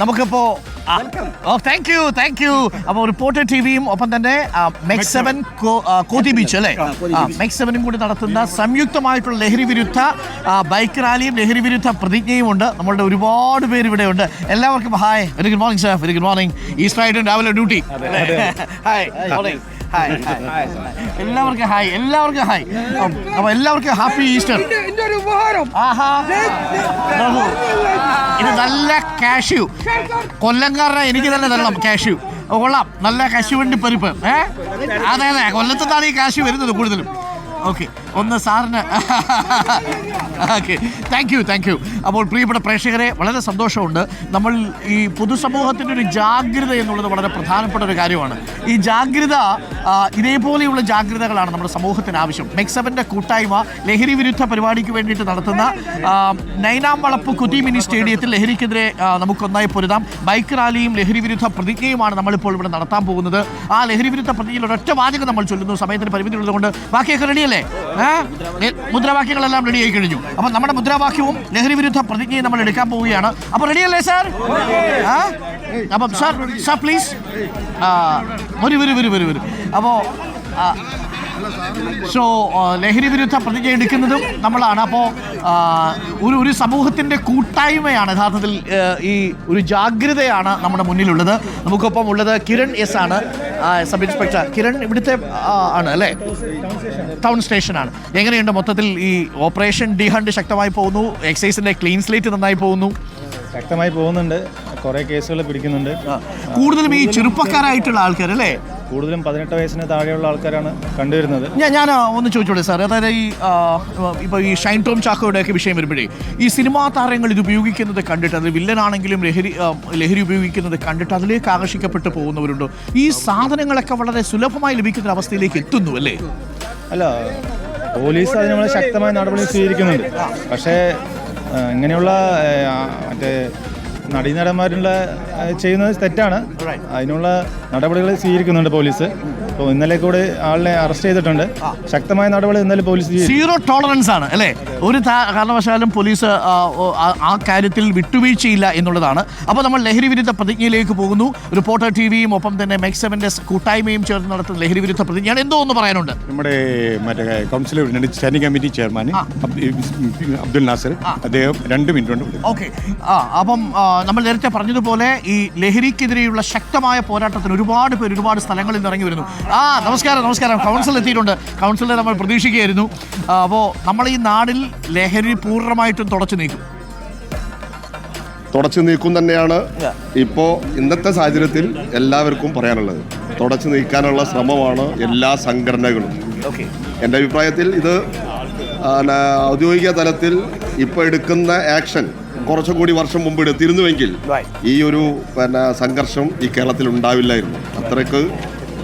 നമുക്കിപ്പോ ഓ thank you thank you അപ്പോൾ reporter T വിയും ഒപ്പം തന്നെ മെക്സ് സെവൻ കോതി ബീച്ച് അല്ലേ? മെക്സ് സെവനും കൂടി നടത്തുന്ന സംയുക്തമായിട്ടുള്ള ലഹരി വിരുദ്ധ ബൈക്ക് റാലിയും ലഹരി വിരുദ്ധ പ്രതിജ്ഞയും ഉണ്ട്. നമ്മളുടെ ഒരുപാട് പേര് ഇവിടെ ഉണ്ട്. എല്ലാവർക്കും hi very good morning sir very good morning Easter ആയിട്ടും രാവിലെ duty hi morning hi hi എല്ലാവർക്കും ഹായ് എല്ലാവർക്കും ഹായ് അപ്പോൾ എല്ലാവർക്കും ഹാപ്പി ഈസ്റ്റർ ഇത് നല്ല കാഷ്യൂ കൊല്ലംകാരനെ എനിക്ക് തന്നെ തരണം കാഷ്യൂ കൊള്ളാം. നല്ല കശുവണ്ടി പരിപ്പ്. ഏ? അതെ അതെ. കൊല്ലത്തുനിന്നാണ് ഈ കാശ് വരുന്നത് കൂടുതലും. ഓക്കെ ഒന്ന് സാറിന്. Okay thank you thank you അപ്പോൾ പ്രിയപ്പെട്ട പ്രേക്ഷകരെ വളരെ സന്തോഷമുണ്ട്. നമ്മൾ ഈ പൊതുസമൂഹത്തിന്റെ ഒരു ജാഗ്രത എന്നുള്ളത് വളരെ പ്രധാനപ്പെട്ട ഒരു കാര്യമാണ്. ഈ ജാഗ്രത ഇതേപോലെയുള്ള ജാഗ്രതകളാണ് നമ്മുടെ സമൂഹത്തിന് ആവശ്യം. മെക്സബന്റെ കൂട്ടായ്മ ലഹരി വിരുദ്ധ പരിപാടിക്ക് വേണ്ടിയിട്ട് നടത്തുന്ന നൈനാം വളപ്പ് കുതി മിനി സ്റ്റേഡിയത്തിൽ ലഹരിക്കെതിരെ നമുക്കൊന്നായി പൊരുതാം. ബൈക്ക് റാലിയും ലഹരി വിരുദ്ധ പ്രതിജ്ഞയുമാണ് നമ്മളിപ്പോൾ ഇവിടെ നടത്താൻ പോകുന്നത്. ആ ലഹരി വിരുദ്ധ പ്രതിജ്ഞയിൽ ഒരൊറ്റ വാചകം നമ്മൾ ചൊല്ലുന്നു. സമയത്തിന് പരിമിതി ഉള്ളതുകൊണ്ട് ബാക്കിയൊക്കെ റെഡിയല്ലേ ഏ? മുദ്രാവാക്യങ്ങളെല്ലാം റെഡി ആയി കഴിഞ്ഞു. അപ്പം നമ്മുടെ മുദ്രാവാക്യവും ലഹരി വിരുദ്ധ പ്രതിജ്ഞയും നമ്മൾ എടുക്കാൻ പോവുകയാണ്. അപ്പോൾ റെഡിയല്ലേ സാർ ആ? അപ്പം സാർ സാർ പ്ലീസ് വരൂ അപ്പോൾ സോ ലഹരി വിരുദ്ധ പ്രതിജ്ഞ എടുക്കുന്നതും നമ്മളാണ്. അപ്പോൾ ഒരു ഒരു സമൂഹത്തിന്റെ കൂട്ടായ്മയാണ് യഥാർത്ഥത്തിൽ ഈ ഒരു ജാഗ്രതയാണ് നമ്മുടെ മുന്നിലുള്ളത്. നമുക്കൊപ്പം ഉള്ളത് കിരൺ എസ് ആണ്. സബ് ഇൻസ്പെക്ടർ കിരൺ ഇവിടുത്തെ ആണ് അല്ലേ? ടൗൺ സ്റ്റേഷനാണ് എങ്ങനെയുണ്ട് മൊത്തത്തിൽ ഈ ഓപ്പറേഷൻ ഡി ഹണ്ട് ശക്തമായി പോകുന്നു? എക്സൈസിന്റെ ക്ലീൻ സ്ലേറ്റ് നന്നായി പോകുന്നു? ശക്തമായി പോകുന്നുണ്ട്. കുറേ കേസുകൾ പിടിക്കുന്നുണ്ട്. കൂടുതലും ഈ ചെറുപ്പക്കാരായിട്ടുള്ള ആൾക്കാർ അല്ലേ കൂടുതലും പതിനെട്ട് വയസ്സിന് താഴെയുള്ള ആൾക്കാരാണ് കണ്ടുവരുന്നത്. ഞാൻ ഞാൻ ഒന്ന് ചോദിച്ചോളൂ സാർ അതായത് ഈ ഇപ്പൊ ഇപ്പോൾ ഈ ഷൈൻ ടോം ചാക്കോയുടെ ഒക്കെ വിഷയം വരുമ്പോഴേ ഈ സിനിമാ താരങ്ങൾ ഇത് ഉപയോഗിക്കുന്നത് കണ്ടിട്ട് അത് വില്ലനാണെങ്കിലും ലഹരി ലഹരി ഉപയോഗിക്കുന്നത് കണ്ടിട്ട് അതിലേക്ക് ആകർഷിക്കപ്പെട്ട് പോകുന്നവരുണ്ട്? ഈ സാധനങ്ങളൊക്കെ വളരെ സുലഭമായി ലഭിക്കുന്ന അവസ്ഥയിലേക്ക് എത്തുന്നു അല്ലേ? അല്ല പോലീസ് അതിനുള്ള ശക്തമായ നടപടി സ്വീകരിക്കുന്നുണ്ട്. പക്ഷേ ഇങ്ങനെയുള്ള മറ്റേ നടീനടന്മാരുള്ള ചെയ്യുന്നത് തെറ്റാണ്. അതിനുള്ള നടപടികൾ സ്വീകരിക്കുന്നുണ്ട് പോലീസ്. അപ്പോൾ ഇന്നലെ കൂടെ ആളിനെ അറസ്റ്റ് ചെയ്തിട്ടുണ്ട്. ശക്തമായ നടപടി ഇന്നലെ പോലീസ് സീറോ ടോളറൻസ് ആണ് അല്ലേ? ഒരു കാരണവശാലും പോലീസ് ആ, കാര്യത്തിൽ വിട്ടുവീഴ്ചയില്ല എന്നുള്ളതാണ്. അപ്പോൾ നമ്മൾ ലഹരി വിരുദ്ധ പ്രതിജ്ഞയിലേക്ക് പോകുന്നു. റിപ്പോർട്ടർ ടി വിയും ഒപ്പം തന്നെ മെക്സമിന്റെ കൂട്ടായ്മയും ചേർന്ന് നടത്തുന്ന ലഹരി വിരുദ്ധ പ്രതിജ്ഞയാണ് എന്തോ ഒന്ന് പറയാനുണ്ട്. നമ്മുടെ മറ്റേ council standing committee chairman Abdul Nasser. അദ്ദേഹം രണ്ട് മിനിറ്റ് കൊണ്ട് ഓക്കെ ആ അപ്പം നമ്മൾ നേരത്തെ പറഞ്ഞതുപോലെ ഈ ലഹരിക്കെതിരെയുള്ള ശക്തമായ പോരാട്ടത്തിന് ഒരുപാട് പേര് ഒരുപാട് സ്ഥലങ്ങളിൽ നിന്ന് ഇറങ്ങി വരുന്നു. ആ നമസ്കാരം നമസ്കാരം. കൗൺസിൽ എത്തിയിട്ടുണ്ട്. കൗൺസിലർ നമ്മൾ പ്രതീക്ഷിക്കുകയായിരുന്നു. അപ്പോൾ നമ്മൾ ഈ നാടിൽ ലഹരി പൂർണമായിട്ടും തുടച്ചു നീക്കും. തുടച്ചു നീക്കും തന്നെയാണ് ഇപ്പോൾ ഇന്നത്തെ സാഹചര്യത്തിൽ എല്ലാവർക്കും പറയാനുള്ളത്. തുടച്ചു നീക്കാനുള്ള ശ്രമമാണ് എല്ലാ സംഘടനകളും. ഓക്കെ എന്റെ അഭിപ്രായത്തിൽ ഇത് ഔദ്യോഗിക തലത്തിൽ ഇപ്പോൾ എടുക്കുന്ന ആക്ഷൻ കുറച്ചും കൂടി വർഷം മുമ്പ് എടുത്തിരുന്നുവെങ്കിൽ ഈ ഒരു പിന്നെ സംഘർഷം ഈ കേരളത്തിൽ ഉണ്ടാവില്ലായിരുന്നു. അത്രയ്ക്ക്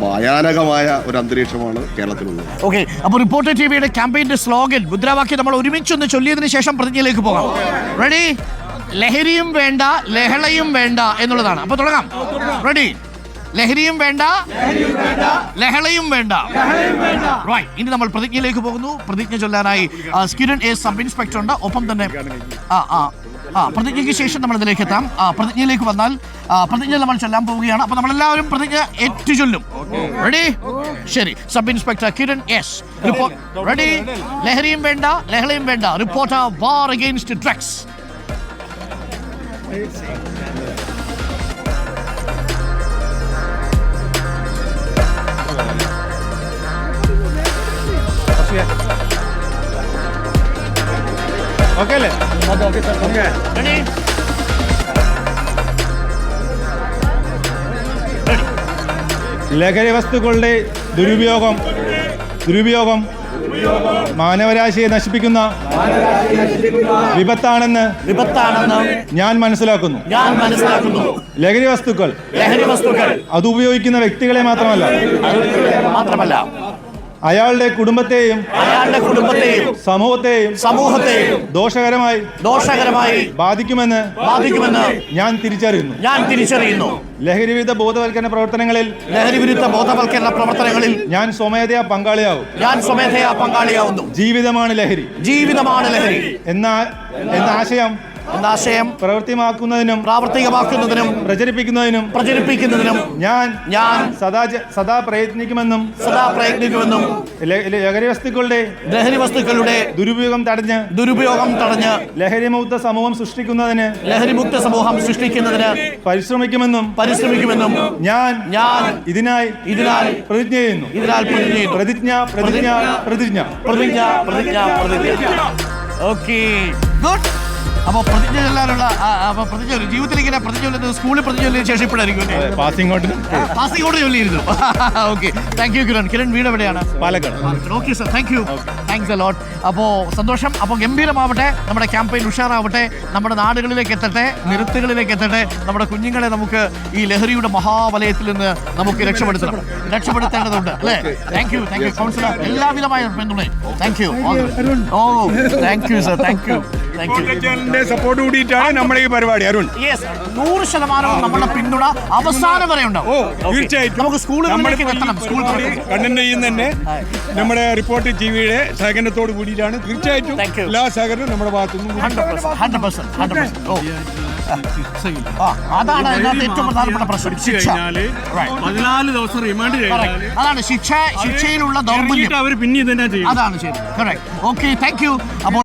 ഭയാനകമായ ഒരു അന്തരീക്ഷമാണ് കേരളത്തിലുള്ളത്. ഓക്കെ അപ്പോൾ റിപ്പോർട്ടർ ടി വിയുടെ ക്യാമ്പയിന്റെ സ്ലോഗൻ മുദ്രാവാക്യം നമ്മൾ ഒരുമിച്ചൊന്ന് ചൊല്ലിയതിനു ശേഷം പ്രതിജ്ഞയിലേക്ക് പോകാം. റെഡി ലഹരിയും വേണ്ട ലഹളയും വേണ്ട എന്നുള്ളതാണ്. അപ്പോൾ തുടങ്ങാം. റെഡി ലഹരിയും വേണ്ട ലഹളയും വേണ്ട. റൈറ്റ് ഇനി നമ്മൾ പ്രതിജ്ഞയിലേക്ക് പോകുന്നു. പ്രതിജ്ഞ ചൊല്ലാനായി സ്കിരൺ എ സബ് ഇൻസ്പെക്ടർ ഉണ്ട് ഒപ്പം തന്നെ ആ ആ ആ പ്രതിജ്ഞയ്ക്ക് ശേഷം നമ്മൾ ഇതിലേക്ക് എത്താം. ആ പ്രതിജ്ഞയിലേക്ക് വന്നാൽ പ്രതിജ്ഞ നമ്മൾ ചൊല്ലാൻ പോവുകയാണ്. അപ്പോൾ നമ്മളെല്ലാവരും പ്രതിജ്ഞ ഏറ്റു ചൊല്ലും റെഡി ശരി. Sub inspector Kiran S ready ലഹരിയും വേണ്ട ലഹളയും വേണ്ട. Reporter war against drugs okay. അല്ലേ ലഹരി വസ്തുക്കളുടെ ദുരുപയോഗം ദുരുപയോഗം മാനവരാശിയെ നശിപ്പിക്കുന്ന വിപത്താണെന്ന് വിപത്താണെന്ന് ഞാൻ മനസ്സിലാക്കുന്നു. ഞാൻ മനസ്സിലാക്കുന്നു. ലഹരി വസ്തുക്കൾ ലഹരി വസ്തുക്കൾ അത് ഉപയോഗിക്കുന്ന വ്യക്തികളെ മാത്രമല്ല മാത്രമല്ല അയാളുടെ കുടുംബത്തെയും അയാളുടെ കുടുംബത്തെയും സമൂഹത്തെയും സമൂഹത്തെയും ദോഷകരമായി ദോഷകരമായി ബാധിക്കുമെന്ന് ബാധിക്കുമെന്ന് ഞാൻ തിരിച്ചറിയുന്നു. ഞാൻ തിരിച്ചറിയുന്നു. ലഹരി വിരുദ്ധ ബോധവൽക്കരണ പ്രവർത്തനങ്ങളിൽ ലഹരി വിരുദ്ധ ബോധവൽക്കരണ പ്രവർത്തനങ്ങളിൽ ഞാൻ സ്വമേധയാ പങ്കാളിയാവും. ഞാൻ സ്വമേധയാ പങ്കാളിയാവുന്നു. ജീവിതമാണ് ലഹരി. ജീവിതമാണ് ലഹരി. എന്ന എന്ന ആശയം എന്ന ആശയം പ്രവൃത്തിമാക്കുന്നതിനും പ്രാവർത്തികമാക്കുന്നതിനും പ്രചരിപ്പിക്കുന്നതിനും പ്രചരിപ്പിക്കുന്നതിനും ഞാൻ ഞാൻ സദാ സദാ പ്രയത്നിക്കുമെന്നും സദാ പ്രയത്നിക്കുമെന്നും ലഹരി വസ്തുക്കളുടെ ലഹരി വസ്തുക്കളുടെ ദുരുപയോഗം തടഞ്ഞ് ദുരുപയോഗം തടഞ്ഞ് ലഹരിമുക്ത സമൂഹം സൃഷ്ടിക്കുന്നതിന് ലഹരിമുക്ത സമൂഹം സൃഷ്ടിക്കുന്നതിന് പരിശ്രമിക്കുമെന്നും പരിശ്രമിക്കുമെന്നും ഞാൻ ഞാൻ ഇതിനായി ഇതിനാൽ പ്രതിജ്ഞ ചെയ്യുന്നു. ഇതിനാൽ പ്രതിജ്ഞ പ്രതിജ്ഞ പ്രതിജ്ഞ പ്രതിജ്ഞ. പ്രതിജ്ഞ പ്രതിജ്ഞ പ്രതിജ്ഞ. ഓക്കെ. ഗുഡ്. അപ്പോൾ പ്രതിജ്ഞ ചൊല്ലാനുള്ള അപ്പോൾ പ്രതിജ്ഞ ചൊല്ലി. ജീവിതത്തിൽ ഇങ്ങനെ പ്രതിജ്ഞ ചൊല്ലുന്നത് സ്കൂളിൽ പ്രതിജ്ഞ ചൊല്ലിയ ശേഷം ഇപ്പോഴായിരിക്കും passing out passing ചൊല്ലിയിരുന്നു. Okay thank you Kiran. Kiran വീട് എവിടെയാണ്? Palakkad. Okay sir thank you thanks a lot lot അപ്പോൾ സന്തോഷം. അപ്പോൾ ഗംഭീരമാവട്ടെ. നമ്മുടെ ക്യാമ്പയിൻ ഉഷാറാവട്ടെ. നമ്മുടെ നാടുകളിലേക്ക് എത്തട്ടെ. നിരത്തുകളിലേക്ക് എത്തട്ടെ. നമ്മുടെ കുഞ്ഞുങ്ങളെ നമുക്ക് ഈ ലഹരിയുടെ മഹാവലയത്തിൽ നിന്ന് നമുക്ക് രക്ഷപ്പെടുത്തണം. രക്ഷപ്പെടുത്തേണ്ടതുണ്ട് അല്ലേ? Thank you thank you councillor എല്ലാവിധമായ പിന്തുണയും thank you oh thank you sir thank you ചാനലിന്റെ സപ്പോർട്ട് കൂടിയിട്ടാണ് നമ്മുടെ ഈ പരിപാടി. അരുൺ. യെസ് നൂറ് ശതമാനവും നമ്മുടെ പിന്തുണ അവസാനം വരെ ഉണ്ടാവും. ഓ. തീർച്ചയായിട്ടും. നമുക്ക് സ്കൂളുകളിലേക്ക് എത്തണം. സ്കൂൾ കണ്ണന്റെ ഈ തന്നെ നമ്മുടെ റിപ്പോർട്ട് ടിവിയുടെ സഹകരണത്തോട് കൂടിയിട്ടാണ്. തീർച്ചയായിട്ടും. എല്ലാ സഹകരണവും നമ്മുടെ ഭാഗത്തുനിന്നും ഹൺഡ്രഡ് പെർസെന്റ് ഹൺഡ്രഡ് പെർസെന്റ് ഓ. അതാണ് അതിനകത്ത് ഏറ്റവും പ്രധാനപ്പെട്ട പ്രശ്നം. ശിക്ഷ. പതിനാല് ദിവസം റിമാൻഡ്. അതാണ് ശിക്ഷ ശിക്ഷയിലുള്ള ദൗർബല്യം. അവർ പിന്നെ ഇതന്നെ ചെയ്യും. അതാണ് ശരി. ഓക്കെ താങ്ക് യു അപ്പോൾ